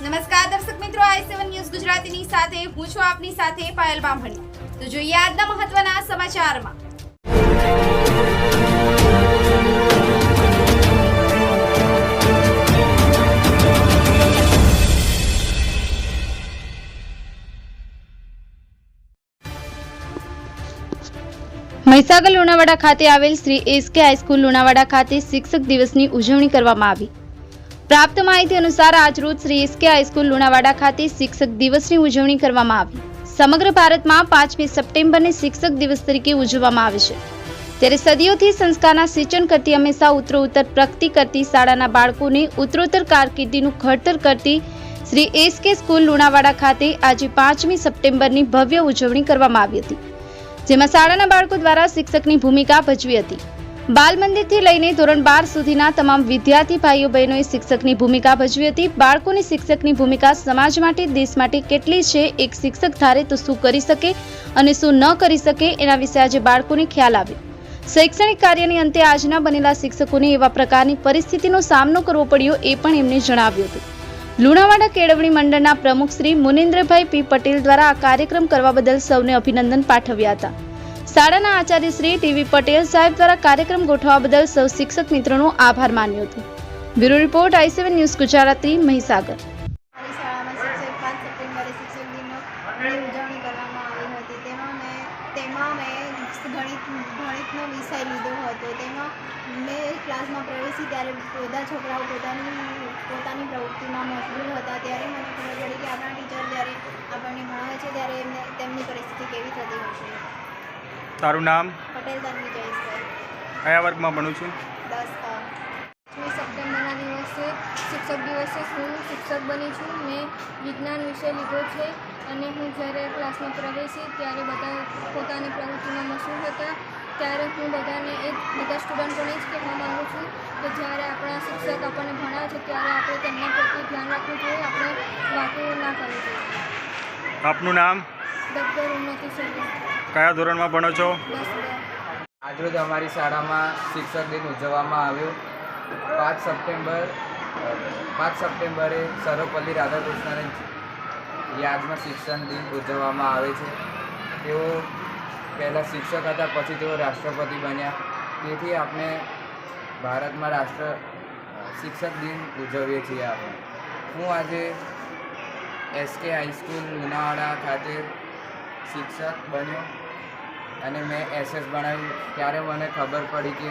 નમસ્કાર દર્શક મિત્રો, આઈ સેવન ન્યૂઝ ગુજરાતીની સાથે, હું છું આપની સાથે પાયલ બામણી. તો જોઈએ આજના મહત્વના સમાચારમાં. મહીસાગર લુણાવાડા ખાતે આવેલ શ્રી એસકે હાઈસ્કૂલ લુણાવાડા ખાતે શિક્ષક દિવસની ઉજવણી કરવામાં આવી. પ્રાપ્ત માહિતી અનુસાર આજરોજ શ્રી એસકે હાઈસ્કૂલ લુણાવાડા ખાતે શિક્ષક દિવસની ઉજવણી કરવામાં આવી. સમગ્ર ભારતમાં પાંચમી સપ્ટેમ્બરને શિક્ષક દિવસ તરીકે ઉજવવામાં આવે છે. ત્યારે સદીઓથી સંસ્કારના સિંચન કરતી હંમેશા ઉત્તરોત્તર પ્રગતિ કરતી શાળાના બાળકોને ઉત્તરોત્તર કારકિર્દીનું ઘડતર કરતી શ્રી એસકે સ્કૂલ લુણાવાડા ખાતે આજે પાંચમી સપ્ટેમ્બરની ભવ્ય ઉજવણી કરવામાં આવી હતી. જેમાં શાળાના બાળકો દ્વારા શિક્ષકની ભૂમિકા ભજવી હતી. બાલ મંદિરથી લઈને ધોરણ બાર સુધીના તમામ વિદ્યાર્થી ભાઈઓ બહેનોએ શિક્ષકની ભૂમિકા ભજવી હતી. બાળકોની શિક્ષકની ભૂમિકા સમાજ માટે, દેશ માટે કેટલી છે, એક શિક્ષક ધારે તો શું કરી શકે અને શું ન કરી શકે એના વિશે આજે બાળકોને ખ્યાલ આવ્યો. શૈક્ષણિક કાર્યની અંતે આજના બનેલા શિક્ષકોને એવા પ્રકારની પરિસ્થિતિનો સામનો કરવો પડ્યો એ પણ એમને જણાવ્યું હતું. લુણાવાડા કેળવણી મંડળના પ્રમુખ શ્રી મુનિન્દ્રભાઈ પી પટેલ દ્વારા આ કાર્યક્રમ કરવા બદલ સૌને અભિનંદન પાઠવ્યા હતા. શાળાના આચાર્ય શ્રી ટીવી પટેલ સાહેબ દ્વારા કાર્યક્રમ ગોઠવવા બદલ સૌ શિક્ષક મિત્રોનો આભાર માન્યો હતો. Bureau report I seven news Gujarati Mahisagar. તેમાં મેં ગણિત, ગણિતનો વિષય લીધો હતો. તેમાં મેં ક્લાસમાં પ્રવેશી ત્યારે બધા છોકરાઓ પોતાની પોતાની પ્રવૃત્તિમાં મશગુલ હતા. ત્યારે મને ખબર પડી કે આપણા ટીચર જ્યારે આપણને ભણાવે છે, ત્યારે એમને, તેમની પરિસ્થિતિ કેવી થતી હશે. તારું નામ? પટેલ કયા વર્ગમાં ભણું છું? સપ્ટેમ્બરના દિવસે શિક્ષક દિવસે હું શિક્ષક બની છું. મેં વિજ્ઞાન વિષય લીધો છે અને હું જ્યારે ક્લાસમાં પ્રવેશી ત્યારે બધા પોતાની પ્રવૃત્તિમાં મશહૂર હતા. ત્યારે હું બધાને એ બધા સ્ટુડન્ટોને જ કહેવા માગું છું કે જ્યારે આપણા શિક્ષક આપણને ભણાવે છે ત્યારે આપણે તેમના પ્રત્યે ધ્યાન રાખવું જોઈએ. આપણે વાતો ના કરવી જોઈએ. આપનું નામ? કયા ધોરણમાં ભણો છો? આજરોજ અમારી શાળામાં શિક્ષક દિન ઉજવવામાં આવ્યો. પાંચ સપ્ટેમ્બર પાંચ સપ્ટેમ્બરે સર્વપલ્લી રાધાકૃષ્ણને યાદમાં શિક્ષણ દિન ઉજવવામાં આવે છે. તેઓ પહેલાં શિક્ષક હતા પછી તેઓ રાષ્ટ્રપતિ બન્યા. તેથી આપણે ભારતમાં રાષ્ટ્ર શિક્ષક દિન ઉજવીએ છીએ આપણે. હું આજે એસકે હાઈસ્કૂલ લુણાવાડા ખાતે શિક્ષક બન્યો અને મેં એસએસ ભણાવ્યું. ત્યારે મને ખબર પડી કે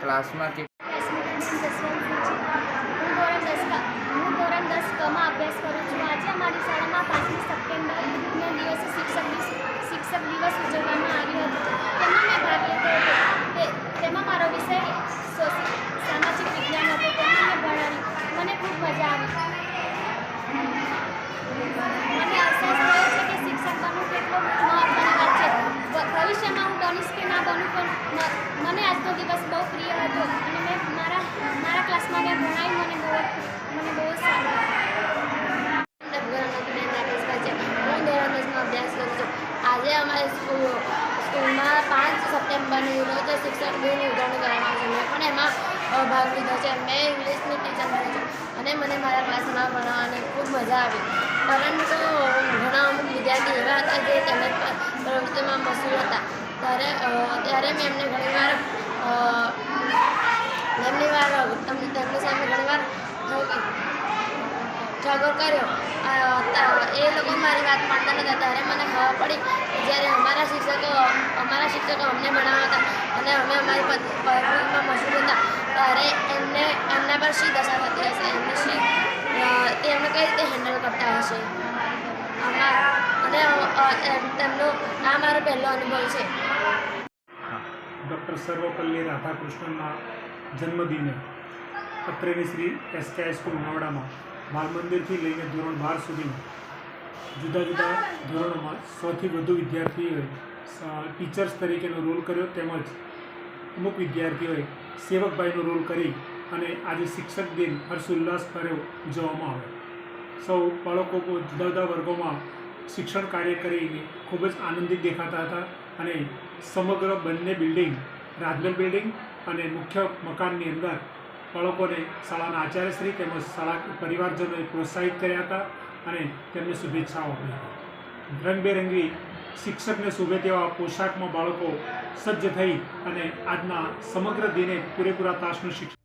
ક્લાસમાં કે હું ધોરણ દસ ક- હું ધોરણ દસ કમાં અભ્યાસ કરું છું આજે અમારી શાળામાં પાંચમી સપ્ટેમ્બરના દિવસે શિક્ષક દિવસ શિક્ષક દિવસ ઉજવવામાં આવ્યો હતો તેમાં મેં ભાગ લીધો હતો તે તેમાં મારો વિષય સોશિ- સામાજિક વિજ્ઞાન હતો તેમાં મેં ભણાવ્યું મને ખૂબ મજા આવી મને અહેસાસ થયો છે કે શિક્ષક બનવું કેટલો મહત્ત્વની વાત છે ભ- ભવિષ્યમાં હું બનીશ કે ના બનું પણ મ- મને આજનો દિવસ બહુ પ્રિય હતો અને મેં મારા મારા ક્લાસમાં મેં ભણાવ્યું મને બહુ જ મને બહુ જ સારું હું ધોરણ દસમાં અભ્યાસ કરું છું આજે અમારી સ્કૂલ સ્કૂલમાં પાંચ સપ્ટેમ્બરની શિક્ષક દિનની ઉજવણી કરવામાં આવે છે. મેં પણ એમાં ભાગ લીધો છે. મેં ઇંગ્લિશની ટીચર બની છું. અને મને મારા ક્લાસમાં ભણવાની ખૂબ મજા આવી. પરંતુ ઘણા અમુક વિદ્યાર્થી એવા હતા જે તેમજ પ્રવૃત્તિમાં મશહૂર હતા. ત્યારે ત્યારે મેં એમને ઘણીવાર એમની ઘણીવાર તમને તેમની સામે ઘણીવાર ઝઘડો કર્યો. એ લોકો મારી વાત માનતા નહોતા ત્યારે મને ખબર પડી જ્યારે અમારા શિક્ષકો અમારા શિક્ષકો અમને ભણાવતા અને અમે અમારી પદ- પ્રવૃત્તિમાં મશહૂર હતા. ત્યારે એમને, એમના પર શી દશા થતી હશે? એમને શી તે એમને કઈ રીતે હેન્ડલ કરતા હશે? અને તેમનો આ મારો પહેલો અનુભવ છે. ડૉક્ટર સર્વપલ્લી રાધાકૃષ્ણનના જન્મદિને અત્રેની શ્રી એસકે હાઈસ્કૂલ ઉનાવડામાં બાલ મંદિરથી લઈને ધોરણ બાર સુધીમાં જુદા જુદા ધોરણોમાં સૌથી વધુ વિદ્યાર્થીઓએ ટીચર્સ તરીકેનો રોલ કર્યો તેમજ અમુક વિદ્યાર્થીઓએ સેવકભાઈનો રોલ કરી અને આજે શિક્ષક દિન હર્ષોલ્લાસ કર્યો ઉજવવામાં આવ્યો. સૌ બાળકો જુદા જુદા વર્ગોમાં શિક્ષણ કાર્ય કરીને ખૂબ જ આનંદિત દેખાતા હતા અને સમગ્ર બંને બિલ્ડિંગ રાજમહેલ બિલ્ડિંગ અને મુખ્ય મકાનની અંદર બાળકોને શાળાના આચાર્યશ્રી તેમજ શાળા પરિવારજનોએ પ્રોત્સાહિત કર્યા હતા અને તેમને શુભેચ્છાઓ આપી હતી. રંગબેરંગી શિક્ષકને શુભે તેવા પોશાકમાં બાળકો સજ્જ થઈ અને આજના સમગ્ર દિને પૂરેપૂરા તાસનું શિક્ષણ